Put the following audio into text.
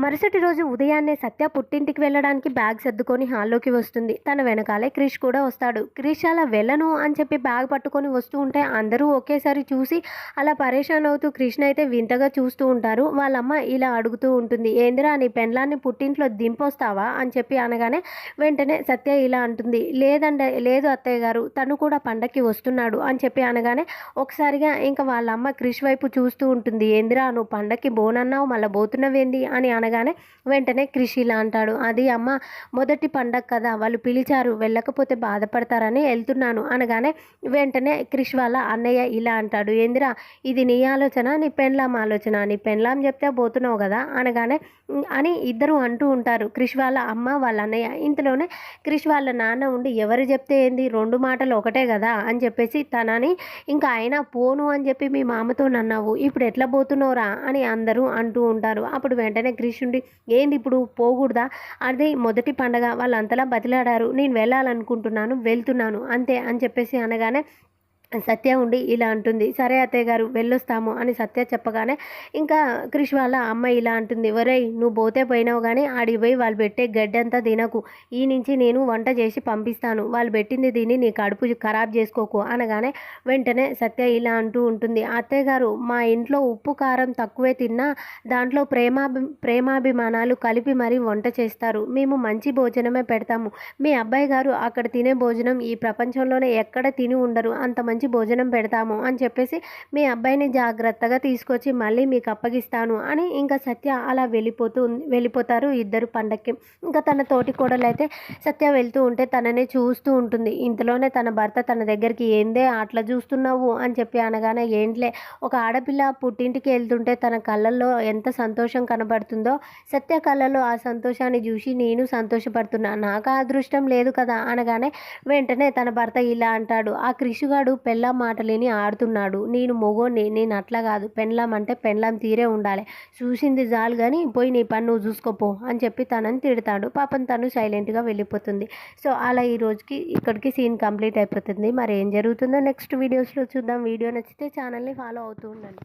మరుసటి రోజు ఉదయాన్నే సత్య పుట్టింటికి వెళ్ళడానికి బ్యాగ్ సర్దుకొని హాల్లోకి వస్తుంది. తన వెనకాలే క్రిష్ కూడా వస్తాడు. క్రిష్ అలా వెళ్ళను అని చెప్పి బ్యాగ్ పట్టుకొని వస్తూ ఉంటే అందరూ ఒకేసారి చూసి అలా పరేషాన్ అవుతూ కృష్ణ అయితే వింతగా చూస్తూ ఉంటారు. వాళ్ళమ్మ ఇలా అడుగుతూ ఉంటుంది ఏందిరా నీ పెండ్లాన్ని పుట్టింట్లో దింపొస్తావా? అని చెప్పి అనగానే వెంటనే సత్య ఇలా అంటుంది లేదండ లేదు అత్తయ్య గారు తను కూడా పండక్కి వస్తున్నాడు అని చెప్పి అనగానే ఒకసారిగా ఇంకా వాళ్ళమ్మ క్రిష్ వైపు చూస్తూ ఉంటుంది ఏందిరా నువ్వు పండక్కి బోనన్నావు మళ్ళీ పోతున్నవేంది అని అనగానే వెంటనే క్రిష్ ఇలా అంటాడు. అది అమ్మ మొదటి పండగ కదా వాళ్ళు పిలిచారు వెళ్ళకపోతే బాధపడతారని వెళ్తున్నాను అనగానే వెంటనే క్రిష్ వాళ్ళ అన్నయ్య ఇలా అంటాడు. ఏందిరా ఇది నీ ఆలోచన నీ పెండ్లాం ఆలోచన నీ పెండ్లాం చెప్తే పోతున్నావు కదా అనగానే అని ఇద్దరు అంటూ ఉంటారు. క్రిష్ వాళ్ళ అమ్మ వాళ్ళ అన్నయ్య. ఇంతలోనే క్రిష్ వాళ్ళ నాన్న ఉండి ఎవరు చెప్తే ఏంది? రెండు మాటలు ఒకటే కదా అని చెప్పేసి తనని ఇంకా అయినా పోను అని చెప్పి మీ మామతో నన్నావు ఇప్పుడు ఎట్లా పోతున్నావురా అని అందరూ అంటూ ఉంటారు. అప్పుడు వెంటనే క్రిష్ ఉండి ఏంది ఇప్పుడు పోకూడదా? అది మొదటి పండగ వాళ్ళంతలా బతిలాడారు. నేను వెళ్ళాలనుకుంటున్నాను వెళ్తున్నాను అంతే అని చెప్పేసి అనగానే సత్య ఉండి ఇలా అంటుంది సరే అత్తయ్య గారు వెళ్ళొస్తాము అని సత్య చెప్పగానే ఇంకా క్రిష్ వాళ్ళ అమ్మ ఇలా అంటుంది ఒరేయ్ నువ్వు పోతే పోయినావు కానీ ఆడి పోయి వాళ్ళు పెట్టే గడ్డంతా తినకు. ఈ నుంచి నేను వంట చేసి పంపిస్తాను. వాళ్ళు పెట్టింది తిని నీ కడుపు ఖరాబ్ చేసుకోకు అనగానే వెంటనే సత్య ఇలా అంటూ ఉంటుంది అత్తయ్య గారు మా ఇంట్లో ఉప్పు కారం తక్కువే తిన్నా దాంట్లో ప్రేమాభి ప్రేమాభిమానాలు కలిపి మరీ వంట చేస్తారు. మేము మంచి భోజనమే పెడతాము. మీ అబ్బాయి గారు అక్కడ తినే భోజనం ఈ ప్రపంచంలోనే ఎక్కడ తిని ఉండరు. అంత మంచి మంచి భోజనం పెడతాము అని చెప్పేసి మీ అబ్బాయిని జాగ్రత్తగా తీసుకొచ్చి మళ్ళీ మీకు అప్పగిస్తాను అని ఇంకా సత్య అలా వెళ్ళిపోతూ వెళ్ళిపోతారు ఇద్దరు పండక్కి. ఇంకా తన తోటి కోడలు అయితే సత్య వెళ్తూ ఉంటే తననే చూస్తూ ఉంటుంది. ఇంతలోనే తన భర్త తన దగ్గరికి ఏందే అట్లా చూస్తున్నావు అని చెప్పి అనగానే ఏంట్లే ఒక ఆడపిల్ల పుట్టింటికి వెళ్తుంటే తన కళ్ళల్లో ఎంత సంతోషం కనబడుతుందో సత్య కళ్ళలో ఆ సంతోషాన్ని చూసి నేను సంతోషపడుతున్నా. నాకు అదృష్టం లేదు కదా అనగానే వెంటనే తన భర్త ఇలా అంటాడు. ఆ కృషిగాడు పెళ్ళాం మాటలేని ఆడుతున్నాడు. నేను మొగోని నేను అట్లా కాదు. పెళ్ళాం అంటే పెళ్ళాం తీరే ఉండాలి. చూసింది జాలు కానీ పోయి నీ పని నువ్వు చూసుకోపో అని చెప్పి తనని తిడతాడు. పాపం తను సైలెంట్గా వెళ్ళిపోతుంది. సో అలా ఈ రోజుకి ఇక్కడికి సీన్ కంప్లీట్ అయిపోతుంది. మరి ఏం జరుగుతుందో నెక్స్ట్ వీడియోస్లో చూద్దాం. వీడియో నచ్చితే ఛానల్ని ఫాలో అవుతూ ఉండండి.